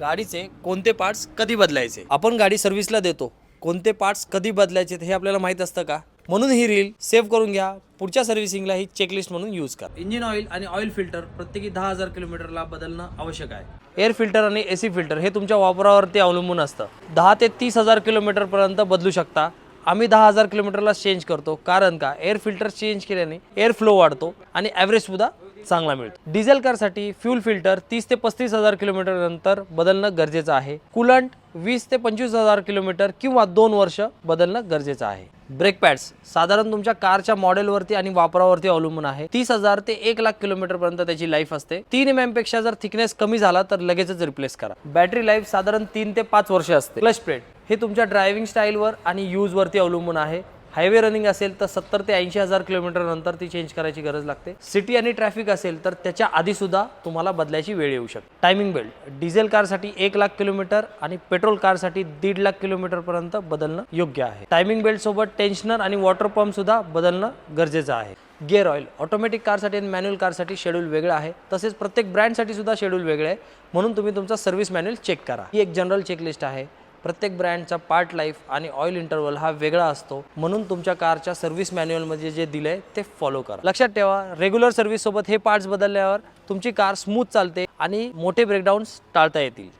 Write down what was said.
गाडीचे कोणते पार्ट्स कधी बदलायचे? आपण गाडी सर्व्हिसला देतो. कोणते पार्ट्स कधी बदलायचे हे आपल्याला माहीत असतं का? म्हणून ही रील सेव्ह करून घ्या. पुढच्या सर्व्हिसिंगला ही चेकलिस्ट म्हणून यूज करा. इंजिन ऑइल आणि ऑइल फिल्टर प्रत्येकी दहा हजार किलोमीटरला बदलणं आवश्यक आहे. एअर फिल्टर आणि एसी फिल्टर हे तुमच्या वापरावरती अवलंबून असतं. दहा ते तीस हजार किलोमीटरपर्यंत बदलू शकता. आम्ही दहा हजार किलोमीटरला चेंज करतो. कारण का? एअर फिल्टर चेंज केल्याने एअर फ्लो वाढतो आणि ॲव्हरेज सुद्धा चांगला मिळतो. डिझेल कारसाठी फ्यूल फिल्टर तीस ते पस्तीस हजार किलोमीटर नंतर बदलणं गरजेचं आहे. कुलंट वीस ते पंचवीस हजार किलोमीटर किंवा दोन वर्ष बदलणं गरजेचं आहे. Brake pads. साधारण तुमच्या कारच्या मॉडेलवरती आणि वापरावरती अवलंबून आहे. तीस हजार ते एक लाख किलोमीटर पर्यंत त्याची लाईफ असते. तीन एम एमपेक्षा जर थिकनेस कमी झाला तर लगेचच रिप्लेस करा. बॅटरी लाईफ साधारण तीन ते पाच वर्ष असते. क्लच प्लेट हे तुमच्या ड्रायव्हिंग स्टाईलवर आणि यूजवरती अवलंबून आहे. हायवे रनिंग असेल तर सत्तर ते ऐंशी हजार किलोमीटर नंतर ती चेंज करायची गरज लागते. सिटी आणि ट्रॅफिक असेल तर त्याच्या आधी सुद्धा तुम्हाला बदलायची वेळ येऊ शकते. टायमिंग बेल्ट डिझेल कारसाठी एक लाख किलोमीटर आणि पेट्रोल कारसाठी दीड लाख किलोमीटर पर्यंत बदलणं योग्य आहे. टायमिंग बेल्ट सोबत टेन्शनर आणि वॉटर पंप सुद्धा बदलणं गरजेचं आहे. गिअर ऑइल ऑटोमॅटिक कारसाठी आणि मॅन्युअल कारसाठी शेड्यूल वेगळं आहे. तसेच प्रत्येक ब्रँडसाठी सुद्धा शेड्यूल वेगळे आहे. म्हणून तुम्ही तुमचा सर्व्हिस मॅन्युअल चेक करा. ही एक जनरल चेकलिस्ट आहे. प्रत्येक ब्रँडचा पार्ट लाईफ आणि ऑइल इंटरवल हा वेगळा असतो. म्हणून तुमच्या कारच्या सर्व्हिस मॅन्युअलमध्ये जे दिलंय ते फॉलो करा. लक्षात ठेवा रेग्युलर सर्व्हिस सोबत हे पार्ट्स बदलल्यावर तुमची कार स्मूथ चालते आणि मोठे ब्रेकडाऊन्स टाळता येतील.